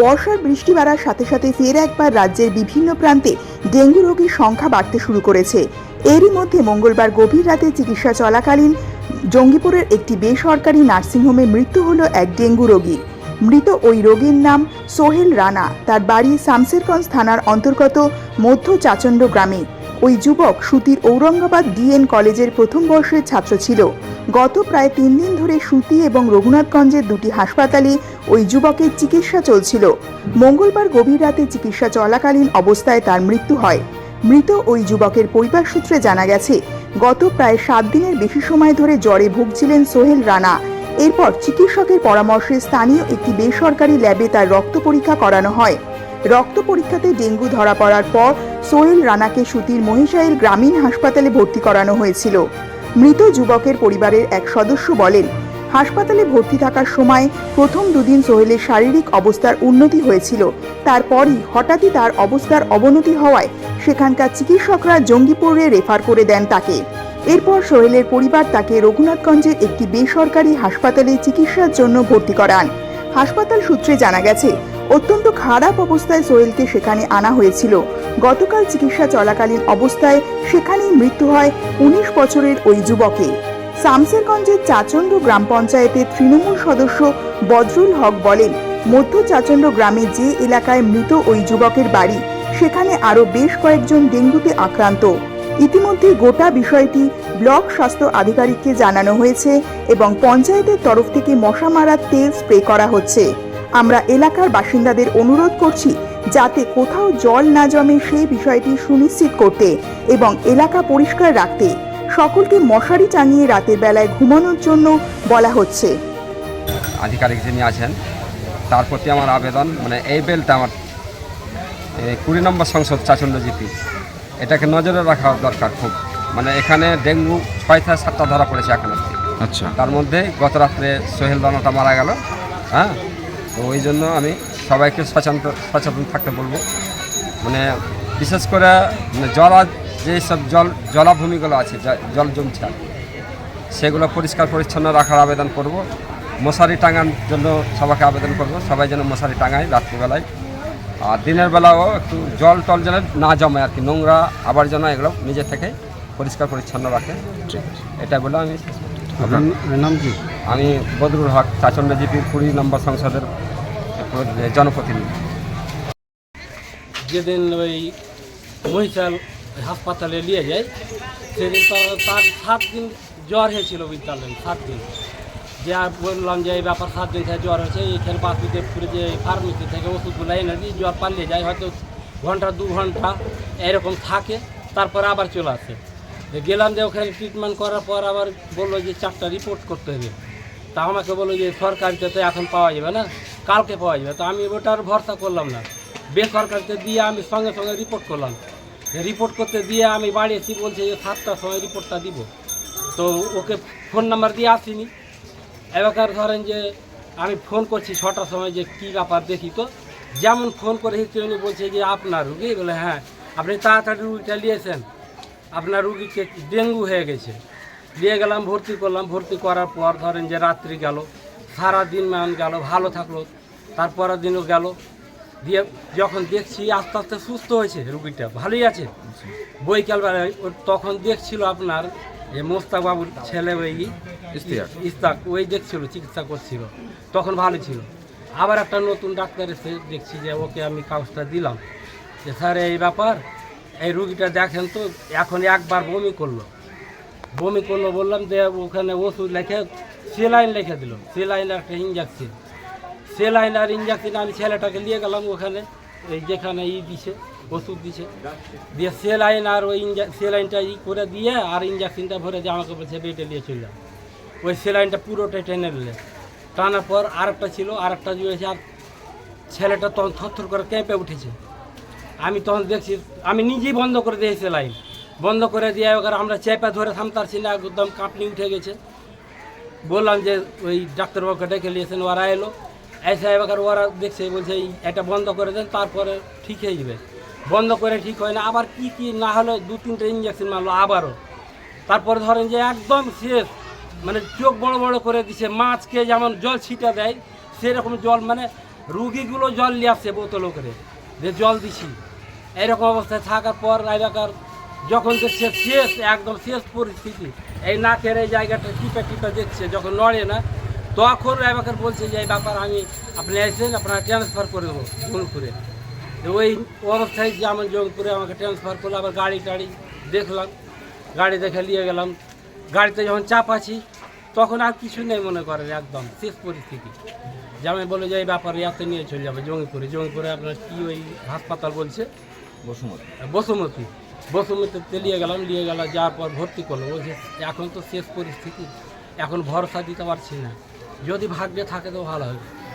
বর্ষার বৃষ্টি বাড়ার সাথে সাথে ফের একবার রাজ্যের বিভিন্ন প্রান্তে ডেঙ্গু রোগীর সংখ্যা বাড়তে শুরু করেছে। এরই মধ্যে মঙ্গলবার গভীর রাতে চিকিৎসা চলাকালীন জঙ্গিপুরের একটি বেসরকারি নার্সিংহোমে মৃত্যু হল এক ডেঙ্গু রোগীর মৃত ওই রোগীর নাম সোহেল রানা। তার বাড়ি শামসেরগঞ্জ থানার অন্তর্গত মধ্য চাচণ্ড গ্রামে। ওই যুবক সুতির ঔরঙ্গাবাদ ডিএন কলেজের প্রথম বর্ষের ছাত্র ছিল। গত প্রায় তিন দিন ধরে সুতি এবং রঘুনাথগঞ্জের দুটি হাসপাতালে ওই যুবকের চিকিৎসা চলছিল। মঙ্গলবার গভীর রাতে চিকিৎসা চলাকালীন অবস্থায় তার মৃত্যু হয়। মৃত ওই যুবকের পরিবার সূত্রে জানা গেছে, গত প্রায় সাত দিনের বেশি সময় ধরে জ্বরে ভুগছিলেন সোহেল রানা। এরপর চিকিৎসকের পরামর্শে স্থানীয় একটি বেসরকারি ল্যাবে তার রক্ত পরীক্ষা করানো হয়। রক্ত পরীক্ষাতে ডেঙ্গু ধরা পড়ার পর সোহেল রানাকে সুতির মহিষাইল গ্রামীণ হাসপাতালে ভর্তি করানো হয়েছিল। মৃত যুবকের পরিবারের এক সদস্য বলেন, হাসপাতালে ভর্তি থাকার সময় প্রথম দুদিন সোহেলের শারীরিক অবস্থার উন্নতি হয়েছিল। তারপরই হঠাৎই তার অবস্থার অবনতি হওয়ায় সেখানকার চিকিৎসকরা জঙ্গিপুরে রেফার করে দেন তাকে। এরপর সোহেলের পরিবার তাকে রঘুনাথগঞ্জের একটি বেসরকারি হাসপাতালে চিকিৎসার জন্য ভর্তি করান। হাসপাতাল সূত্রে জানা গেছে, অত্যন্ত খারাপ অবস্থায় সোহেলকে সেখানে আনা হয়েছিল। গতকাল চিকিৎসা চলাকালীন অবস্থায় সেখানেই মৃত্যু হয় উনিশ বছরের ওই যুবকের। শামসেরগঞ্জের চাচণ্ড গ্রাম পঞ্চায়েতের তৃণমূল সদস্য বদরুল হক বলেন, মধ্য চাচণ্ড গ্রামে যে এলাকায় মৃত ওই যুবকের বাড়ি, সেখানে আরও বেশ কয়েকজন ডেঙ্গুতে আক্রান্ত। ইতিমধ্যে গোটা বিষয়টি ব্লক স্বাস্থ্য আধিকারিককে জানানো হয়েছে এবং পঞ্চায়েতের তরফ থেকে মশা মারার তেল স্প্রে করা হচ্ছে। আমরা এলাকার বাসিন্দাদের অনুরোধ করছি যাতে কোথাও জল না জমে সেই বিষয়টি সুনিশ্চিত করতে এবং এলাকা পরিষ্কার রাখতে সকলকে মশারি টাঙিয়ে রাতের বেলায় ঘুমানোর জন্য বলা হচ্ছে। আধিকারিক যিনি আছেন তার প্রতি আমার আবেদন মানে এই বেলটা আমার কুড়ি নম্বর সংসদ চাচণ্ড জিপি। এটাকে নজরে রাখা দরকার খুব। মানে এখানে ডেঙ্গু ছয় থেকে সাতটা ধরা পড়েছে এখন আচ্ছা। তার মধ্যে গত রাত্রে সোহেল রানাটা মারা গেল হ্যাঁ? তো ওই জন্য আমি সবাইকে সচেতন সচেতন থাকতে বলব। মানে বিশেষ করে মানে জলা যেসব জল জলাভূমিগুলো আছে জল জমছে সেগুলো পরিষ্কার পরিচ্ছন্ন রাখার আবেদন করব। মশারি টাঙার জন্য সবাইকে আবেদন করব সবাই যেন মশারি টাঙায় রাত্রিবেলায়। আর দিনের বেলাও একটু জল টল যেন না জমে আর কি নোংরা আবার যেন এগুলো নিজে থেকে পরিষ্কার পরিচ্ছন্ন রাখে। এটা বলে আমি আপনার নাম কি? আমি বদরুল হক চাচন্ড জিপির কুড়ি নম্বর সংসদের জনপ্রতিনিধি। যেদিন ওই মহিষাল হাসপাতালে নিয়ে যায়, সেদিন তার সাত দিন জ্বর হয়েছিল বিদ্যালয়ে, সাত দিন। যে বললাম যে এই ব্যাপার সাত দিন থেকে জ্বর হয়েছে, এখানে বাসুদেবপুরে যে ফার্মেসি থেকে ওষুধগুলো এনে দিই, জ্বর পালিয়ে যায়, হয়তো ঘণ্টা, দু ঘণ্টা এরকম থাকে, তারপরে আবার চলে আসে। গেলাম যে ওখানে ট্রিটমেন্ট করার পর আবার বলল যে চারটা রিপোর্ট করতে হবে। তা আমাকে বলল যে সরকারিতে তো এখন পাওয়া যাবে না কালকে পাওয়া যাবে। তো আমি ওটার ভরসা করলাম না। বেসরকারিতে দিয়ে আমি সঙ্গে সঙ্গে রিপোর্ট করলাম। রিপোর্ট করতে দিয়ে আমি বাড়ি এসে বলছে যে সাতটার সময় রিপোর্টটা দিব। তো ওকে ফোন নাম্বার দিয়ে আসিনি। এবার ধরেন যে আমি ফোন করছি ছটার সময় যে কী ব্যাপার দেখি তো। যেমন ফোন করে উনি বলছে যে, আপনার রুগী? বলে হ্যাঁ আপনি তাড়াতাড়ি রুগীটা নিয়েছেন। আপনার রুগীকে ডেঙ্গু হয়ে গেছে। নিয়ে গেলাম, ভর্তি করলাম। ভর্তি করার পর ধরেন যে রাত্রি গেল। সারা দিন মান গেল ভালো থাকল। তারপরের দিনও গেল। দিয়ে যখন দেখছি আস্তে আস্তে সুস্থ হয়েছে রুগীটা ভালোই আছে। বৈকালবেলায় তখন দেখছিল আপনার যে মোস্তাক বাবুর ছেলে ওই। ইস্তাক ওই দেখছিল চিকিৎসা করছিল। তখন ভালো ছিল। আবার একটা নতুন ডাক্তার এসে দেখছি যে ওকে আমি কাগজটা দিলাম। যে স্যার এই ব্যাপার এই রুগীটা দেখেন তো এখন একবার বমি করল। বমি করল বললাম যে ওখানে ওষুধ লেখে সেলাইন লিখে দিল। সেলাইন একটা ইঞ্জেকশন সেলাইন আর ইঞ্জেকশন আমি ছেলেটাকে নিয়ে গেলাম ওখানে। এই যেখানে ই দিছে, ওষুধ দিছে। দিয়ে সেলাইন আর ওই সেলাইনটা ই করে দিয়ে আর ইঞ্জেকশনটা ভরে দিয়ে আমাকে বলছে বেটে নিয়ে চলে যাও ওই সেলাইনটা পুরোটাই টেনে নিলে। টানার পর আরেকটা ছিল, আরেকটা জুড়েছে আর ছেলেটা তখন থরথর করে কেঁপে উঠেছে। আমি তখন দেখছি, আমি নিজেই বন্ধ করে দিয়েছি লাইন বন্ধ করে দিয়ে এবার আমরা চেপে ধরে থামতারছি না, একদম কাঁপনি উঠে গেছে। বললাম যে ওই ডাক্তারবাবুকে ডেকে নিয়েছেন ওরা এলো। এসে এবার ওরা দেখছে, বলছে, "এই এটা বন্ধ করে দেন, তারপরে ঠিক হয়ে যাবে। বন্ধ করে ঠিক হয় না, আবার কি কি না হলে দু, তিনটে ইঞ্জেকশন মারলো আবারও। তারপরে ধরেন যে একদম শেষ মানে চোখ বড় বড় করে দিছে, মাছকে যেমন জল ছিটা দেয়, সেরকম জল মানে রুগীগুলো জল নিয়ে আসছে বোতল করে যে জল দিছি। এরকম অবস্থায় থাকার পর রায়বাকার যখন দেখছে শেষ, একদম শেষ পরিস্থিতি এই নাকের এই জায়গাটা টিপে টিপে দেখছে যখন নড়ে না, তখন রায়বাকার বলছে যে, এই ব্যাপার আমি, আপনি এসেছেন আপনারা ট্রান্সফার করে দেবো জঙ্গপুরে তো ওই অবস্থায় যে আমার জঙ্গপুরে আমাকে ট্রান্সফার করল, আবার গাড়ি টাড়ি দেখলাম, গাড়ি দেখে নিয়ে গেলাম। গাড়িতে যখন চাপ আছি, তখন আর কিছু নেই মনে করেন একদম শেষ পরিস্থিতি। যেমন বলে যে, এই ব্যাপারে এত নিয়ে চলে যাবে জঙ্গিপুরে জঙ্গিপুরে আপনার কি ওই হাসপাতাল বলছে? বসুমতী। বসুমতী। বসুমতীতে নিয়ে গেলাম, নিয়ে গেল, যাওয়ার পর ভর্তি করল বলছে এখন তো শেষ পরিস্থিতি। এখন ভরসা দিতে পারছি না। যদি ভাগ্যে থাকে তো ভালো হবে।